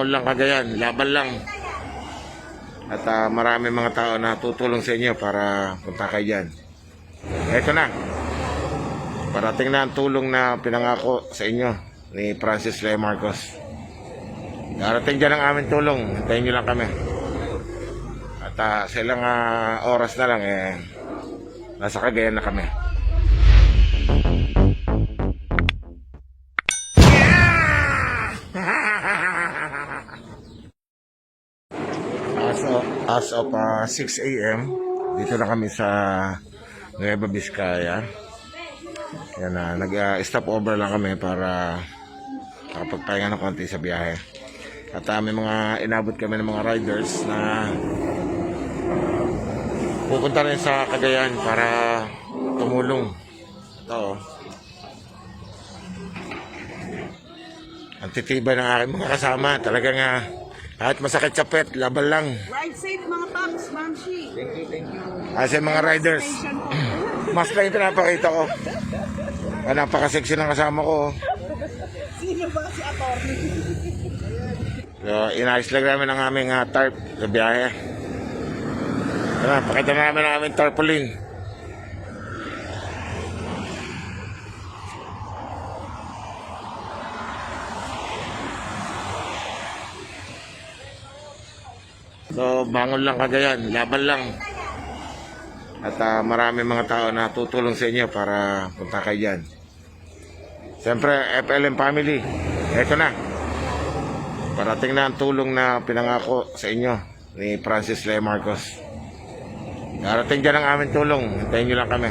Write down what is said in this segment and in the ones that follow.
bangon lang kagayan, laban lang. At ah, marami mga tao na tutulong sa inyo para punta kayo dyan. Ito na. Parating na ang tulong na pinangako sa inyo ni Francis Ray Marcos. Darating dyan ang aming tulong. Hintayin nyo lang kami. At ah, sa ilang ah, oras na lang, eh, nasa Cagayan na kami. As of ah, 6 a.m., dito na kami sa Nueva Vizcaya. Yan na, nag-stop over lang kami para makapagpahinga ng konti sa biyahe. At ah, may mga inabot kami ng mga riders na pupunta rin sa Cagayan para tumulong. Ito. oh. Ang titibay ng aking mga kasama. Talaga nga, kahit masakit sa pet, laban lang. Ride safe mga paps, Ma'am Shi. Kasi mga riders, mas na yung pinapakita ko. Ah, napaka-sexy ng kasama ko. oh. Sino ba si Atty? So, inayos lang namin ang aming ah, tarp sa biyahe. Ano, pakita na namin ang aming tarpaulin. So, bangon lang kagayan, laban lang. At ah, marami mga tao na tutulong sa inyo para punta kayo dyan. Siyempre, FLM family, eto na. Parating na ang tulong na pinangako sa inyo ni Francis Ray Marcos. Darating dyan ang aming tulong. Hintayin nyo lang kami.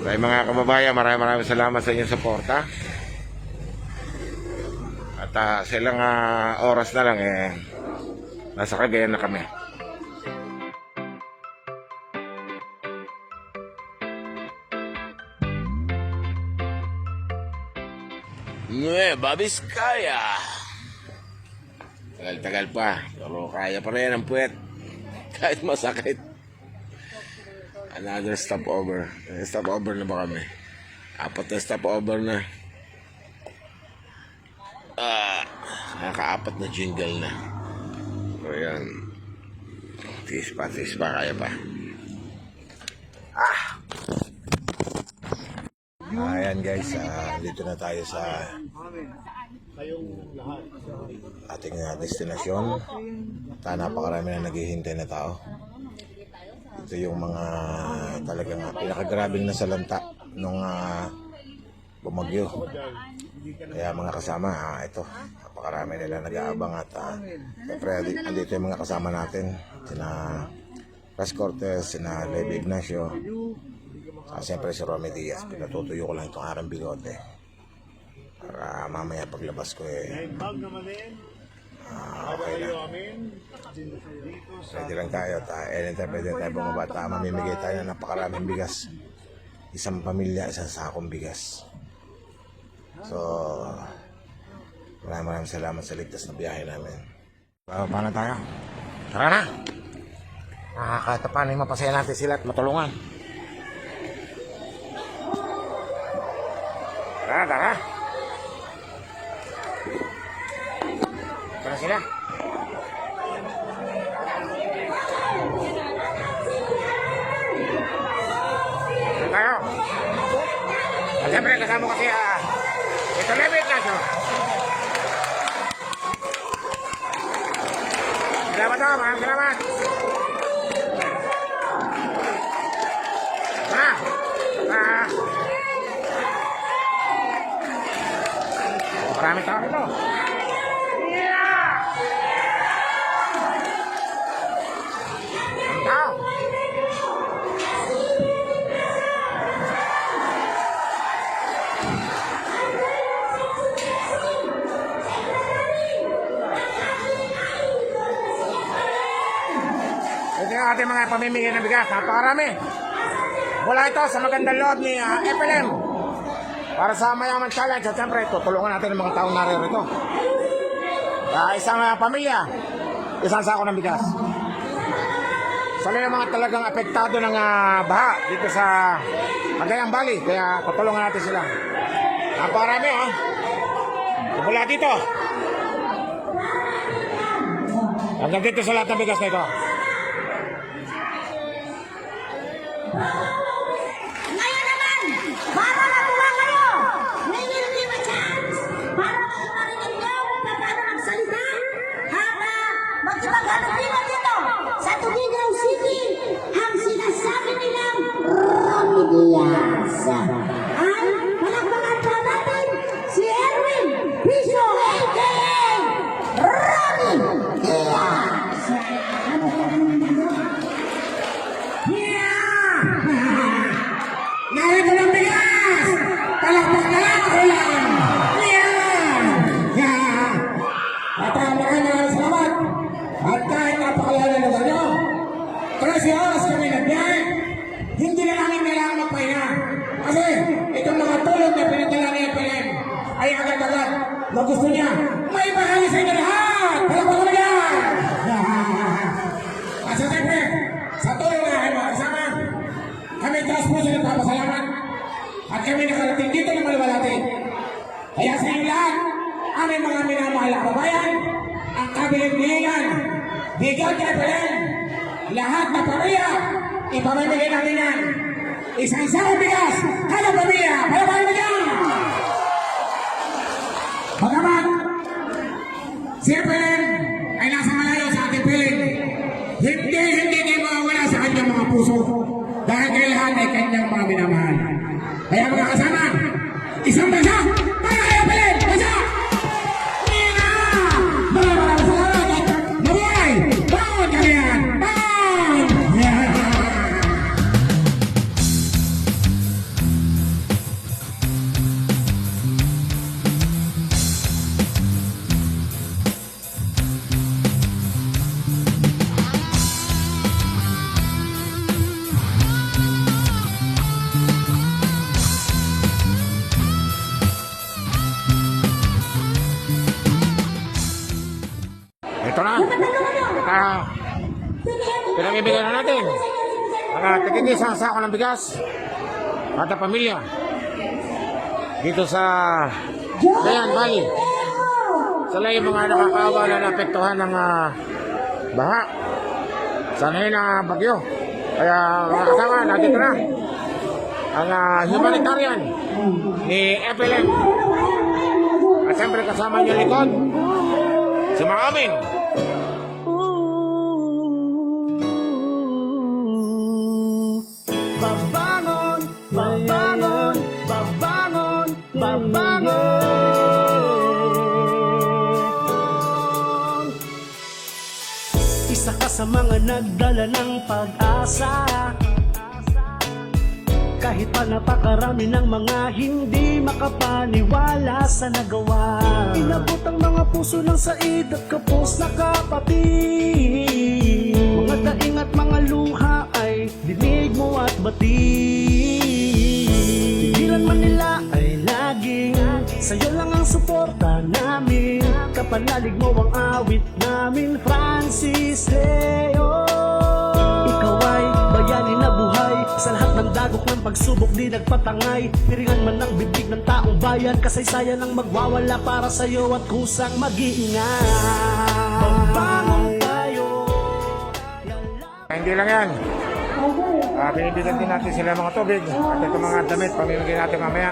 Sa mga kababayan, maraming maraming salamat sa inyong suporta. At ah, sa ilang ah, oras na lang, eh, nasa Cagayan na kami. Nueva Vizcaya. Tagal-tagal pa. Pero kaya pa rin ang puwet. Kahit masakit. Another stopover. Eh, Stopover na ba kami? Apat na stopover na. Ah, nakaapat na jingle na. So yan. Tis pa, tis pa, kaya pa. Ah! Ayan guys, ah, dito na tayo sa ating ah, destinasyon. Ta napakarami na naghihintay na tao. Ito yung mga talagang ah, pinakagrabing nasalanta nung ah, bumagyo. Kaya mga kasama, ah, ito, napakarami nila nag-aabang at uh, siyempre andi- andito yung mga kasama natin. Sina Ras Cortez, sina Levi Ignacio, Ah, siyempre si Romy Diaz, pinatutuyo ko lang itong aking bigote. Para mamaya paglabas ko eh, ah, okay na. Pwede lang tayo, ta, anytime pwede tayo bumaba. Ta, mamimigay tayo ng napakaraming bigas. Isang pamilya, isang sakong bigas. So, maraming maraming salamat sa ligtas na biyahe namin. Uh, paano tayo? Tara na! Ah, kahit pa paano, mapasaya natin sila at matulungan. Tara, tara. Tara sila. Tara tayo. At siyempre, kasama ko si ah, ito Levitt na siya. Salamat daw, maraming salamat. Tara. Tara. Marami tao rito. Pamimigay ng bigas. Napakarami. Mula ito sa magandang loob ni ah, FLM. Para sa Mayaman Challenge at siyempre tutulungan natin ang mga taong naririto. Uh, isang ah, pamilya, isang sako ng bigas. Sa mga mga talagang apektado ng ah, baha dito sa Cagayan Valley, kaya tutulungan natin sila. Naparami oh. Mula dito, Hanggang dito sa lahat ng bigas na ito. Ngayon naman, para natuwa kayo, may nilagay mo chance para kayo marinig nyo kung paano magsalita at uh, magsimaghanap dito sa Tugigaw City ang sinasabi nilang Ronnie Diaz. Kami nakarating dito ng Malwalati. Kaya sa inyo lahat, aming mga minamahal na kabayan, ang kabiling-bilingan, bigyan kay Belen, lahat na pamilya, ipamimigay natin yan. Isang bigas, kada pamilya, palabahin na dyan! Bagamat, si Belen ay nasa malayo sa ating piling. Hindi, hindi di mawawala sa kanyang mga puso. Dahil kayo lahat ay kanyang mga minamahal. Kaya mga kasama, isang bansa, Ito na. Ah, pinamibigay na natin. Mga tigigis ang sako ng bigas. Kada pamilya. Dito sa Dayan Valley. Sila yung mga nakakaawa na naapektuhan ng ah, baha. Sanay na bagyo. Kaya mga kasama, nandito na. Ang ah, humanitarian ni FLM. At siyempre kasama niyo likod. Si mga amin. Babangon, babangon, babangon, babangon. Isa ka sa mga nagdala ng pag-asa kahit pa napakarami ng mga hindi makapaniwala sa nagawa. Inabot ang mga puso ng said at kapos na kapatid. Mga daing at mga luha ay dinig mo at bati pagsubok di nagpatangay Piringan man ang bibig ng taong bayan Kasaysayan ang magwawala para sa'yo At kusang mag-iingat Magbangon tayo Hindi lang yan. Uh, binibigyan din natin sila mga tubig. At ito mga damit, pamimigay natin mamaya.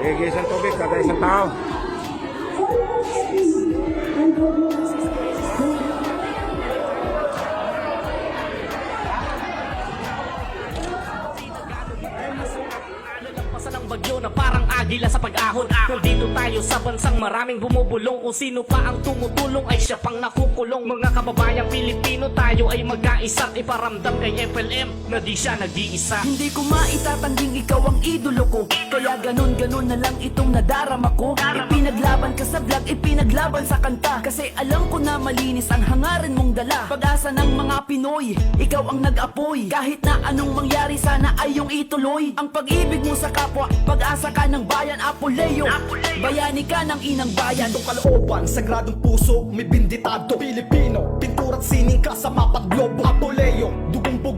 Bigay isang tubig, kada isang tao. Agila sa pag-ahon Nandito tayo sa bansang maraming bumubulong. Kung sino pa ang tumutulong ay siya pang nakukulong. Mga kababayang Pilipino tayo ay magkaisa Iparamdam kay FLM na di siya nag-iisa. Hindi ko maitatanging ikaw ang idolo ko Kaya ganun-ganun na lang itong nadarama ko. Ipinaglaban ka sa vlog, ipinaglaban sa kanta. Kasi alam ko na malinis ang hangarin mong dala. Pag-asa ng mga Pinoy, ikaw ang nag-apoy. Kahit na anong mangyari sana ay yung ituloy. Ang pag-ibig mo sa kapwa, pag-asa ka ng bayan Apoleo Bayani ka ka ng inang bayan. Itong kalooban, sagradong puso, may binditado. Pilipino, pintura't sining ka sa mapat globo Apoleo,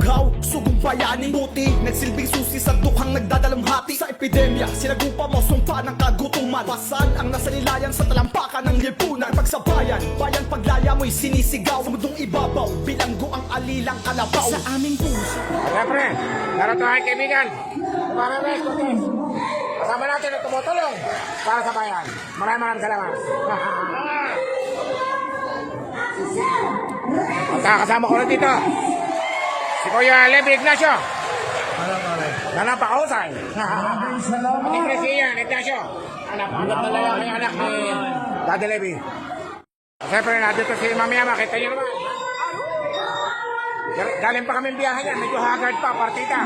bughaw, sugong bayani Puti, nagsilbing susi sa dukhang nagdadalamhati Sa epidemya, sinagupa mo sumpa ng kagutuman Pasan ang nasa nilayan sa talampakan ng lipunan Pagsabayan, bayan paglaya mo'y sinisigaw Sa mundong ibabaw, bilanggo ang alilang kalabaw Sa aming puso Siyempre, meron tayong kaibigan. Para Res Cortez. Kasama natin na tumutulong para sa bayan. Maraming maraming salamat. At nakakasama ko rin dito. Si Kuya Levi Ignacio. Na napakahusay. Pati Presiyan Ignacio. Anak, anak na lalaki anak ni Daddy Levi. Siyempre, nandito si Mami Ama. Kita niyo naman. Gal- Galing pa kami biyahe yan, medyo haggard pa, partita.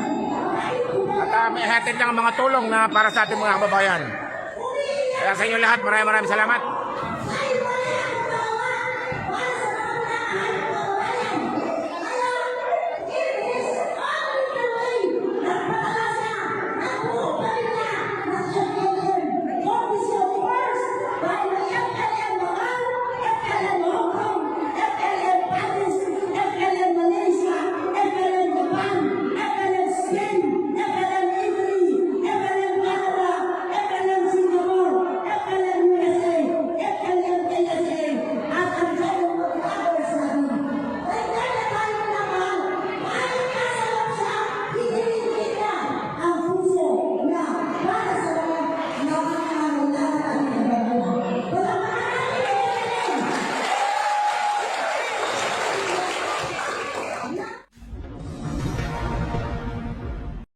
At uh, may hatid lang ang mga tulong na para sa ating mga kababayan. Kaya sa inyo lahat, maraming maraming salamat.